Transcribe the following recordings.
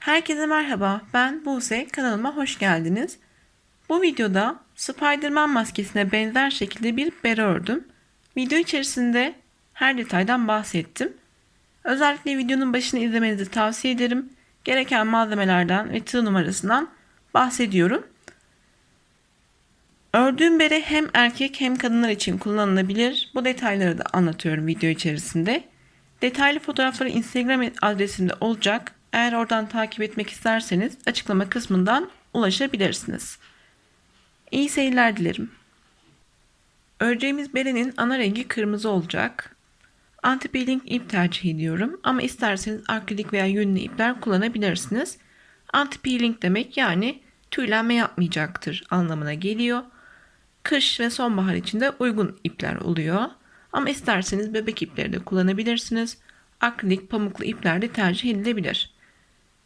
Herkese merhaba, ben Buse, kanalıma hoş geldiniz. Bu videoda Spiderman maskesine benzer şekilde bir bere ördüm. Video içerisinde her detaydan bahsettim. Özellikle videonun başını izlemenizi tavsiye ederim. Gereken malzemelerden ve tığ numarasından bahsediyorum. Ördüğüm bere hem erkek hem kadınlar için kullanılabilir. Bu detayları da anlatıyorum video içerisinde. Detaylı fotoğrafları Instagram adresimde olacak. Eğer oradan takip etmek isterseniz açıklama kısmından ulaşabilirsiniz. İyi seyirler dilerim. Öreceğimiz berenin ana rengi kırmızı olacak. Anti-peeling ip tercih ediyorum ama isterseniz akrilik veya yünlü ipler kullanabilirsiniz. Anti-peeling demek yani tüylenme yapmayacaktır anlamına geliyor. Kış ve sonbahar için de uygun ipler oluyor. Ama isterseniz bebek ipleri de kullanabilirsiniz. Akrilik pamuklu ipler de tercih edilebilir.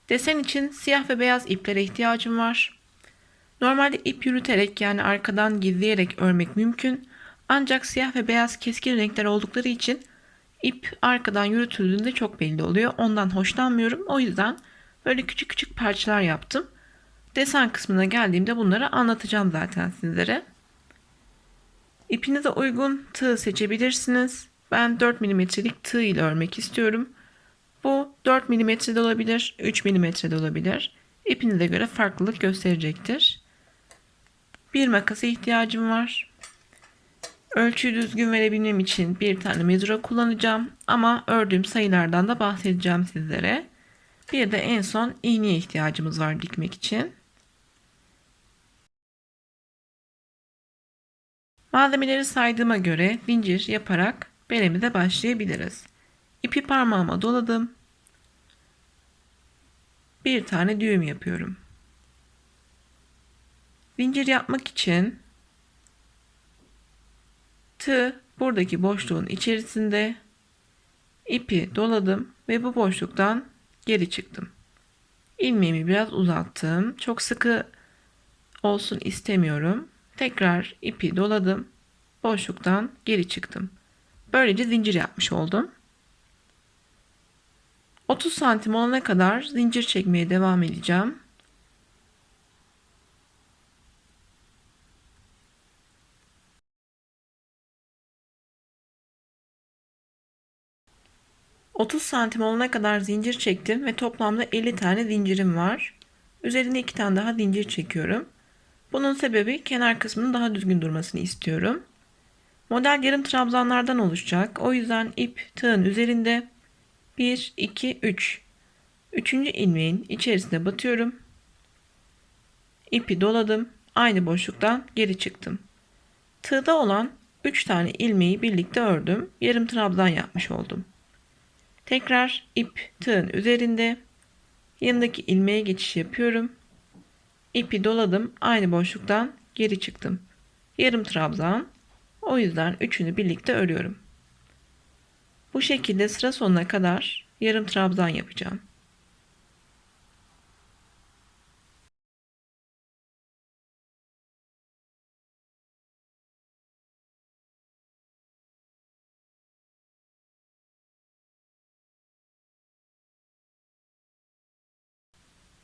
Desen için siyah ve beyaz iplere ihtiyacım var. Normalde ip yürüterek yani arkadan gizleyerek örmek mümkün. Ancak siyah ve beyaz keskin renkler oldukları için ip arkadan yürütüldüğünde çok belli oluyor. Ondan hoşlanmıyorum. O yüzden böyle küçük küçük parçalar yaptım. Desen kısmına geldiğimde bunları anlatacağım zaten sizlere. İpinize uygun tığ seçebilirsiniz. Ben 4 mm'lik tığ ile örmek istiyorum. Bu 4 mm de olabilir, 3 mm de olabilir. İpinize göre farklılık gösterecektir. Bir makasa ihtiyacım var. Ölçüyü düzgün verebilmem için bir tane mezura kullanacağım ama ördüğüm sayılardan da bahsedeceğim sizlere. Bir de en son iğneye ihtiyacımız var dikmek için. Malzemeleri saydığıma göre zincir yaparak beremize başlayabiliriz. İpi parmağıma doladım. Bir tane düğüm yapıyorum. Zincir yapmak için tığ buradaki boşluğun içerisinde ipi doladım ve bu boşluktan geri çıktım. İlmeğimi biraz uzattım. Çok sıkı olsun istemiyorum. Tekrar ipi doladım. Boşluktan geri çıktım. Böylece zincir yapmış oldum. 30 santim olana kadar zincir çekmeye devam edeceğim. ...30 santim olana kadar zincir çektim ve toplamda 50 tane zincirim var. Üzerine 2 tane daha zincir çekiyorum. Bunun sebebi kenar kısmının daha düzgün durmasını istiyorum. Model yarım trabzanlardan oluşacak. O yüzden ip tığın üzerinde 1, 2, 3. Üçüncü ilmeğin içerisine batıyorum. İpi doladım. Aynı boşluktan geri çıktım. Tığda olan 3 tane ilmeği birlikte ördüm. Yarım trabzan yapmış oldum. Tekrar ip tığın üzerinde yanındaki ilmeğe geçiş yapıyorum. İpi doladım. Aynı boşluktan geri çıktım. Yarım trabzan. O yüzden üçünü birlikte örüyorum. Bu şekilde sıra sonuna kadar yarım trabzan yapacağım.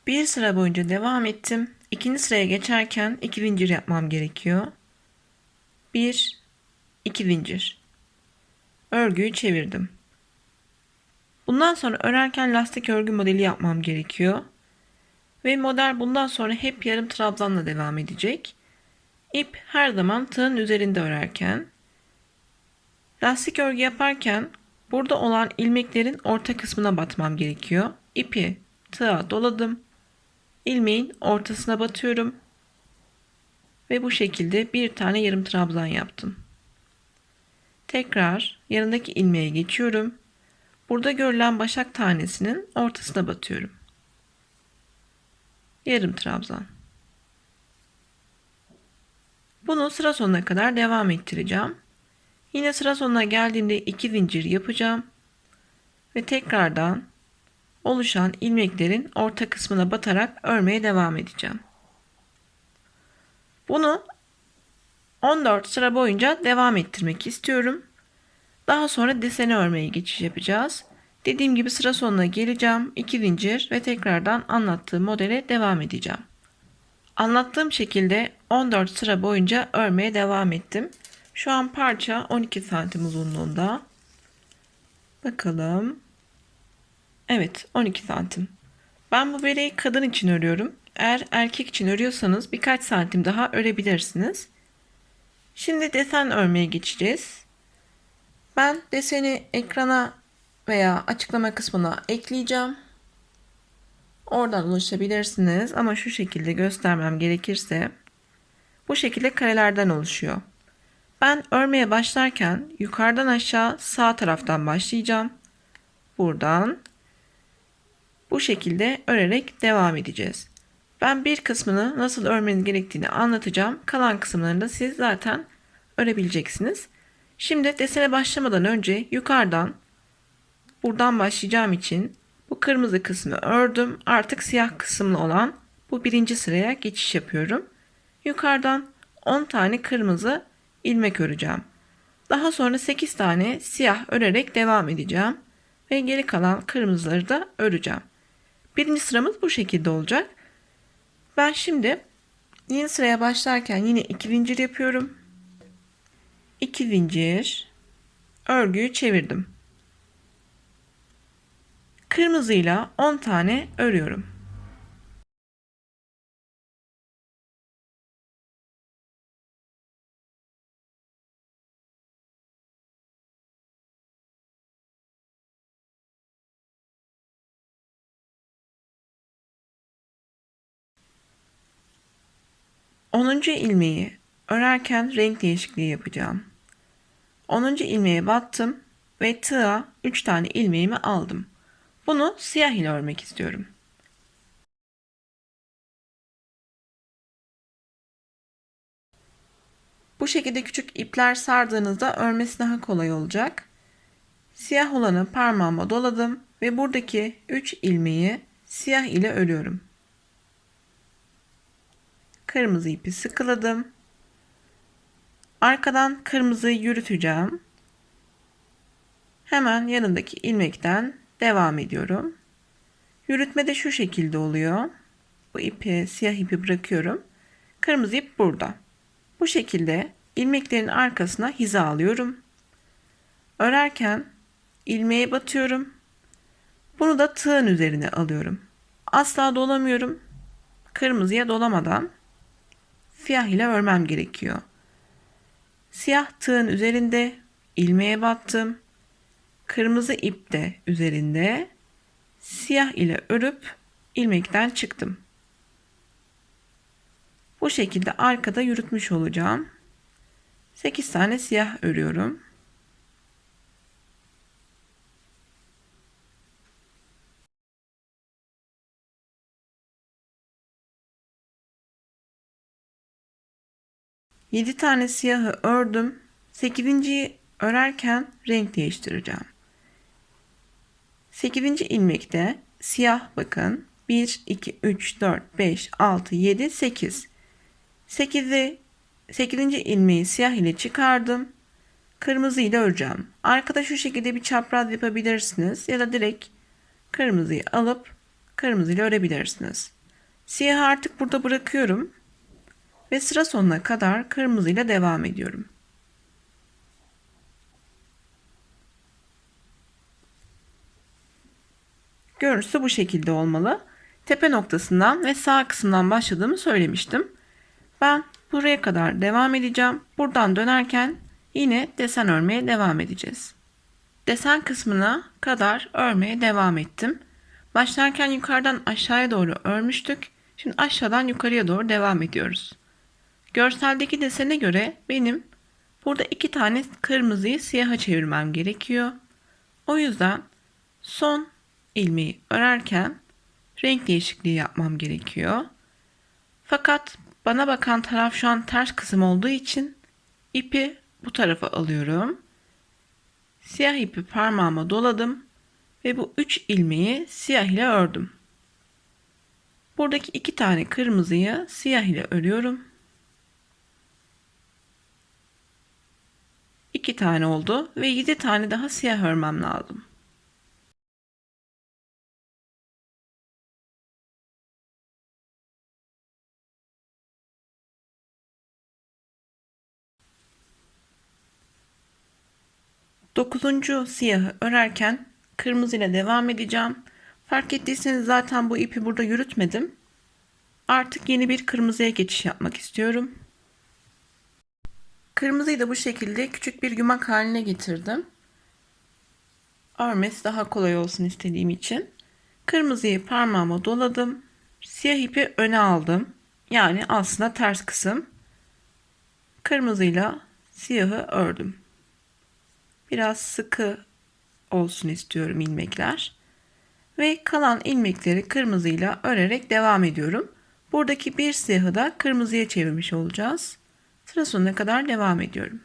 Bir sıra boyunca devam ettim. İkinci sıraya geçerken iki zincir yapmam gerekiyor. Bir, iki zincir. Örgüyü çevirdim. Bundan sonra örerken lastik örgü modeli yapmam gerekiyor. Ve model bundan sonra hep yarım trabzanla devam edecek. İp her zaman tığın üzerinde örerken. Lastik örgü yaparken burada olan ilmeklerin orta kısmına batmam gerekiyor. İpi tığa doladım. İlmeğin ortasına batıyorum. Ve bu şekilde bir tane yarım trabzan yaptım. Tekrar yanındaki ilmeğe geçiyorum. Burada görülen başak tanesinin ortasına batıyorum. Yarım trabzan. Bunu sıra sonuna kadar devam ettireceğim. Yine sıra sonuna geldiğimde iki zincir yapacağım. Ve tekrardan oluşan ilmeklerin orta kısmına batarak örmeye devam edeceğim. Bunu 14 sıra boyunca devam ettirmek istiyorum. Daha sonra deseni örmeye geçiş yapacağız. Dediğim gibi sıra sonuna geleceğim. 2 zincir ve tekrardan anlattığım modele devam edeceğim. Anlattığım şekilde 14 sıra boyunca örmeye devam ettim. Şu an parça 12 santim uzunluğunda. Bakalım. Evet 12 santim. Ben bu bereyi kadın için örüyorum. Eğer erkek için örüyorsanız birkaç santim daha örebilirsiniz. Şimdi desen örmeye geçeceğiz. Ben deseni ekrana veya açıklama kısmına ekleyeceğim. Oradan ulaşabilirsiniz ama şu şekilde göstermem gerekirse bu şekilde karelerden oluşuyor. Ben örmeye başlarken yukarıdan aşağı sağ taraftan başlayacağım. Buradan bu şekilde örerek devam edeceğiz. Ben bir kısmını nasıl örmeniz gerektiğini anlatacağım. Kalan kısımlarını da siz zaten örebileceksiniz. Şimdi desene başlamadan önce yukarıdan buradan başlayacağım için bu kırmızı kısmı ördüm. Artık siyah kısımlı olan bu birinci sıraya geçiş yapıyorum. Yukarıdan 10 tane kırmızı ilmek öreceğim. Daha sonra 8 tane siyah örerek devam edeceğim. Ve geri kalan kırmızıları da öreceğim. Birinci sıramız bu şekilde olacak. Ben şimdi yeni sıraya başlarken yine iki zincir yapıyorum. 2 zincir örgüyü çevirdim. Kırmızıyla 10 tane örüyorum. Onuncu ilmeği örerken renk değişikliği yapacağım. 10. ilmeğe battım ve tığa 3 tane ilmeğimi aldım. Bunu siyah ile örmek istiyorum. Bu şekilde küçük ipler sardığınızda örmesi daha kolay olacak. Siyah olanı parmağıma doladım ve buradaki 3 ilmeği siyah ile örüyorum. Kırmızı ipi sıkıladım. Arkadan kırmızıyı yürüteceğim. Hemen yanındaki ilmekten devam ediyorum. Yürütme de şu şekilde oluyor. Bu ipi, siyah ipi bırakıyorum. Kırmızı ip burada. Bu şekilde ilmeklerin arkasına hiza alıyorum. Örerken ilmeğe batıyorum. Bunu da tığın üzerine alıyorum. Asla dolamıyorum. Kırmızıya dolamadan siyah ile örmem gerekiyor. Siyah tığın üzerinde ilmeğe battım. Kırmızı ip de üzerinde siyah ile örüp ilmekten çıktım. Bu şekilde arkada yürütmüş olacağım. 8 tane siyah örüyorum. Yedi tane siyahı ördüm. Sekizinciyi örerken renk değiştireceğim. Sekizinci ilmekte siyah bakın 1, 2, 3, 4, 5, 6, 7, 8. 8'i 8. ilmeği siyah ile çıkardım. Kırmızı ile öreceğim. Arkada şu şekilde bir çapraz yapabilirsiniz ya da direkt kırmızıyı alıp kırmızı ile örebilirsiniz. Siyahı artık burada bırakıyorum ve sıra sonuna kadar kırmızı ile devam ediyorum. Görüntüsü bu şekilde olmalı. Tepe noktasından ve sağ kısımdan başladığımı söylemiştim. Ben buraya kadar devam edeceğim. Buradan dönerken yine desen örmeye devam edeceğiz. Desen kısmına kadar örmeye devam ettim. Başlarken yukarıdan aşağıya doğru örmüştük. Şimdi aşağıdan yukarıya doğru devam ediyoruz. Görseldeki desene göre benim burada iki tane kırmızıyı siyaha çevirmem gerekiyor. O yüzden son ilmeği örerken renk değişikliği yapmam gerekiyor. Fakat bana bakan taraf şu an ters kısım olduğu için ipi bu tarafa alıyorum. Siyah ipi parmağıma doladım ve bu üç ilmeği siyah ile ördüm. Buradaki iki tane kırmızıyı siyah ile örüyorum. 2 tane oldu ve 7 tane daha siyah örmem lazım. Dokuzuncu siyahı örerken kırmızı ile devam edeceğim. Fark ettiyseniz zaten bu ipi burada yürütmedim. Artık yeni bir kırmızıya geçiş yapmak istiyorum. Kırmızıyı da bu şekilde küçük bir yumak haline getirdim. Örmesi daha kolay olsun istediğim için. Kırmızıyı parmağıma doladım. Siyah ipi öne aldım. Yani aslında ters kısım. Kırmızıyla siyahı ördüm. Biraz sıkı olsun istiyorum ilmekler. Ve kalan ilmekleri kırmızıyla örerek devam ediyorum. Buradaki bir siyahı da kırmızıya çevirmiş olacağız. Sıra sonuna kadar devam ediyorum.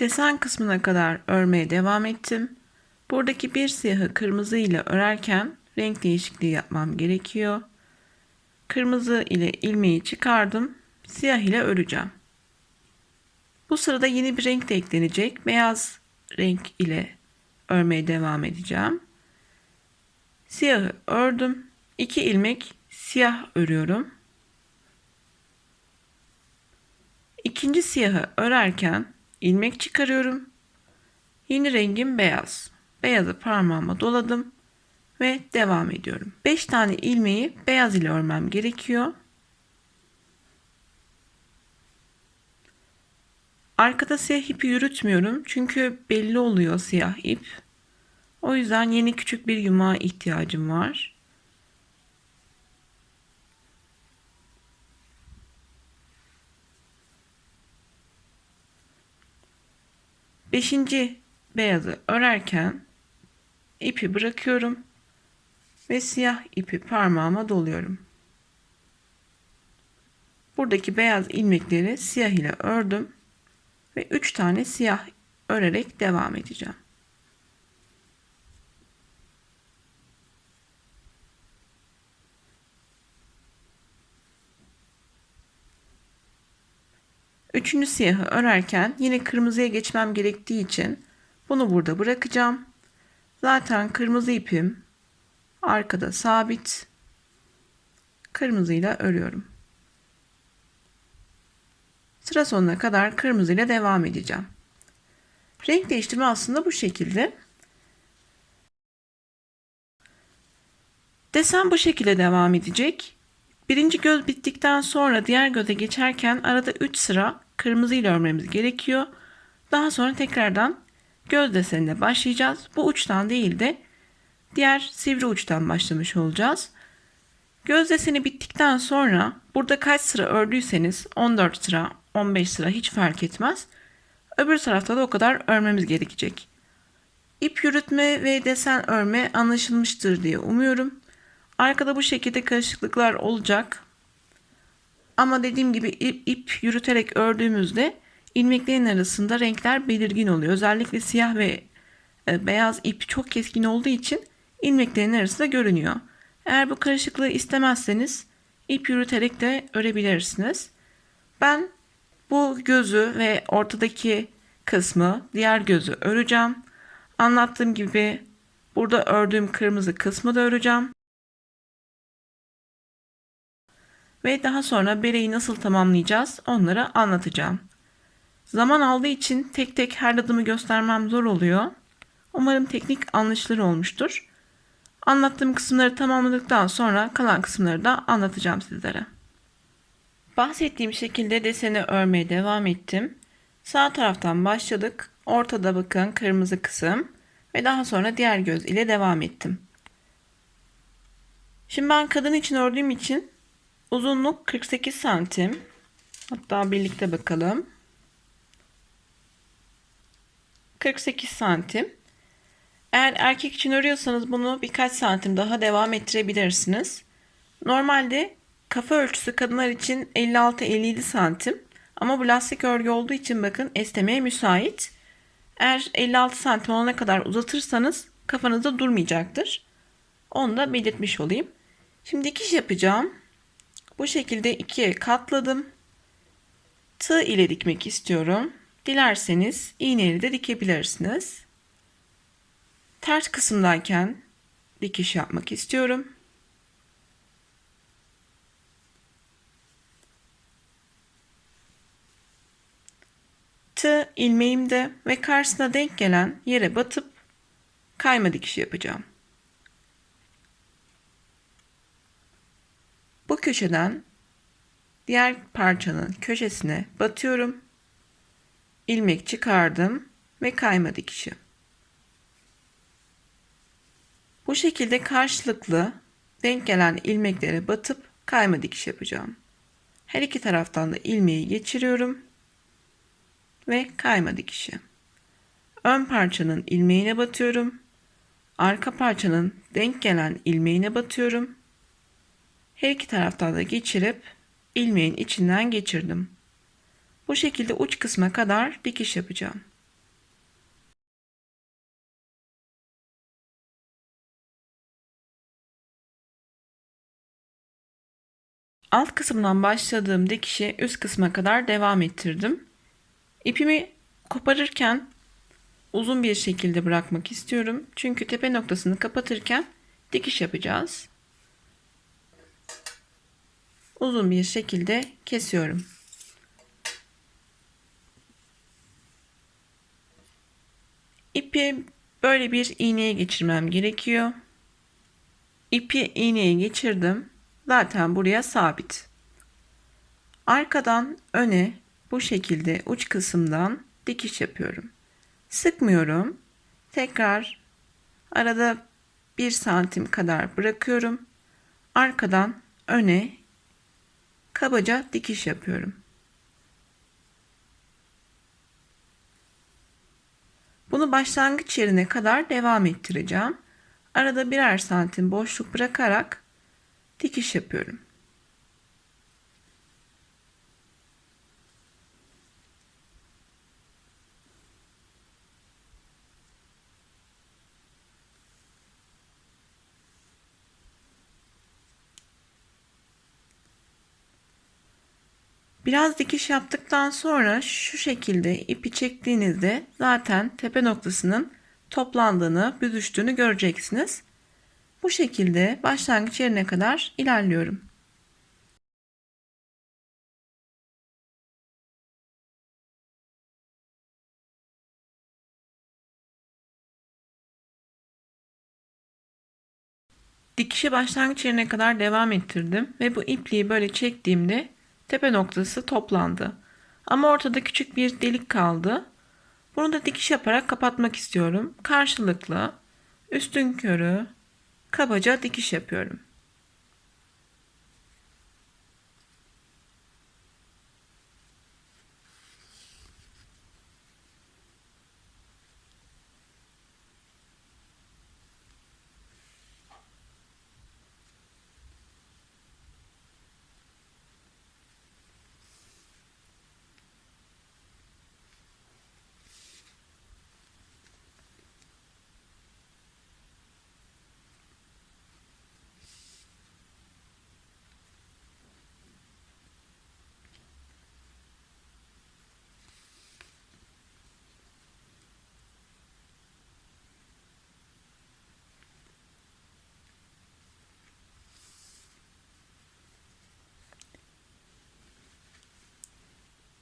Desen kısmına kadar örmeye devam ettim. Buradaki bir siyahı kırmızı ile örerken renk değişikliği yapmam gerekiyor. Kırmızı ile ilmeği çıkardım. Siyah ile öreceğim. Bu sırada yeni bir renk de eklenecek. Beyaz renk ile örmeye devam edeceğim. Siyahı ördüm. 2 ilmek siyah örüyorum. İkinci siyahı örerken ilmek çıkarıyorum. Yeni rengim beyaz. Beyazı parmağıma doladım ve devam ediyorum. 5 tane ilmeği beyaz ile örmem gerekiyor. Arkada siyah ipi yürütmüyorum çünkü belli oluyor siyah ip. O yüzden yeni küçük bir yumağa ihtiyacım var. Beşinci beyazı örerken ipi bırakıyorum ve siyah ipi parmağıma doluyorum. Buradaki beyaz ilmekleri siyah ile ördüm ve 3 tane siyah örerek devam edeceğim. Üçüncü siyahı örerken yine kırmızıya geçmem gerektiği için bunu burada bırakacağım. Zaten kırmızı ipim arkada sabit. Kırmızıyla örüyorum. Sıra sonuna kadar kırmızıyla devam edeceğim. Renk değiştirme aslında bu şekilde. Desen bu şekilde devam edecek. Birinci göz bittikten sonra diğer göze geçerken arada 3 sıra kırmızı ile örmemiz gerekiyor. Daha sonra tekrardan göz desenine başlayacağız. Bu uçtan değil de diğer sivri uçtan başlamış olacağız. Göz deseni bittikten sonra burada kaç sıra ördüyseniz 14 sıra 15 sıra hiç fark etmez. Öbür tarafta da o kadar örmemiz gerekecek. İp yürütme ve desen örme anlaşılmıştır diye umuyorum. Arkada bu şekilde karışıklıklar olacak. Ama dediğim gibi ip, ip yürüterek ördüğümüzde ilmeklerin arasında renkler belirgin oluyor. Özellikle siyah ve e, beyaz ip çok keskin olduğu için ilmeklerin arasında görünüyor. Eğer bu karışıklığı istemezseniz ip yürüterek de örebilirsiniz. Ben bu gözü ve ortadaki kısmı diğer gözü öreceğim. Anlattığım gibi burada ördüğüm kırmızı kısmı da öreceğim. Ve daha sonra bereyi nasıl tamamlayacağız onları anlatacağım. Zaman aldığı için tek tek her adımı göstermem zor oluyor. Umarım teknik anlaşılır olmuştur. Anlattığım kısımları tamamladıktan sonra kalan kısımları da anlatacağım sizlere. Bahsettiğim şekilde deseni örmeye devam ettim. Sağ taraftan başladık. Ortada bakın kırmızı kısım ve daha sonra diğer göz ile devam ettim. Şimdi ben kadın için ördüğüm için uzunluk 48 santim. Hatta birlikte bakalım. 48 santim. Eğer erkek için örüyorsanız bunu birkaç santim daha devam ettirebilirsiniz. Normalde kafa ölçüsü kadınlar için 56-57 santim. Ama bu lastik örgü olduğu için bakın esnemeye müsait. Eğer 56 santim olana kadar uzatırsanız kafanızda durmayacaktır. Onu da belirtmiş olayım. Şimdi dikiş yapacağım. Bu şekilde ikiye katladım. Tığ ile dikmek istiyorum. Dilerseniz iğneyle de dikebilirsiniz. Ters kısımdayken dikiş yapmak istiyorum. Tığ ilmeğimde ve karşısına denk gelen yere batıp kayma dikişi yapacağım. Bu köşeden diğer parçanın köşesine batıyorum. ilmek çıkardım ve kayma dikişi. Bu şekilde karşılıklı denk gelen ilmeklere batıp kayma dikiş yapacağım. Her iki taraftan da ilmeği geçiriyorum ve kayma dikişi. Ön parçanın ilmeğine batıyorum. Arka parçanın denk gelen ilmeğine batıyorum. Her iki taraftan da geçirip ilmeğin içinden geçirdim. Bu şekilde uç kısma kadar dikiş yapacağım. Alt kısımdan başladığım dikişi üst kısma kadar devam ettirdim. İpimi koparırken uzun bir şekilde bırakmak istiyorum. Çünkü tepe noktasını kapatırken dikiş yapacağız. Uzun bir şekilde kesiyorum. İpi böyle bir iğneye geçirmem gerekiyor. İpi iğneye geçirdim. Zaten buraya sabit. Arkadan öne bu şekilde uç kısımdan dikiş yapıyorum. Sıkmıyorum. Tekrar arada bir santim kadar bırakıyorum. Arkadan öne kabaca dikiş yapıyorum. Bunu başlangıç yerine kadar devam ettireceğim. Arada birer santim boşluk bırakarak dikiş yapıyorum. Biraz dikiş yaptıktan sonra şu şekilde ipi çektiğinizde zaten tepe noktasının toplandığını, büzüştüğünü göreceksiniz. Bu şekilde başlangıç yerine kadar ilerliyorum. Dikişi başlangıç yerine kadar devam ettirdim ve bu ipliği böyle çektiğimde tepe noktası toplandı. Ama ortada küçük bir delik kaldı. Bunu da dikiş yaparak kapatmak istiyorum. Karşılıklı üstün körü kabaca dikiş yapıyorum.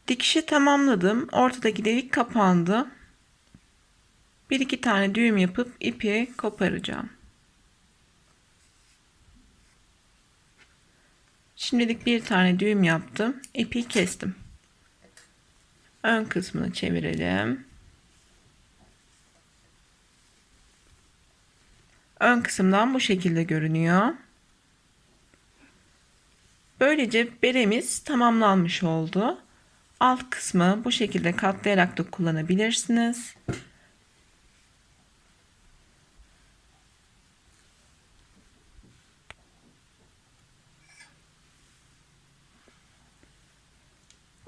Dikişi tamamladım. Ortadaki delik kapandı. Bir iki tane düğüm yapıp ipi koparacağım. Şimdilik bir tane düğüm yaptım. İpi kestim. Ön kısmını çevirelim. Ön kısımdan bu şekilde görünüyor. Böylece beremiz tamamlanmış oldu. Alt kısmı bu şekilde katlayarak da kullanabilirsiniz.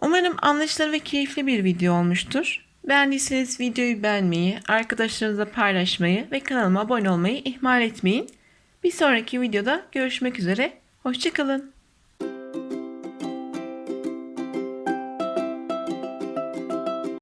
Umarım anlaşılır ve keyifli bir video olmuştur. Beğendiyseniz videoyu beğenmeyi, arkadaşlarınızla paylaşmayı ve kanalıma abone olmayı ihmal etmeyin. Bir sonraki videoda görüşmek üzere. Hoşçakalın.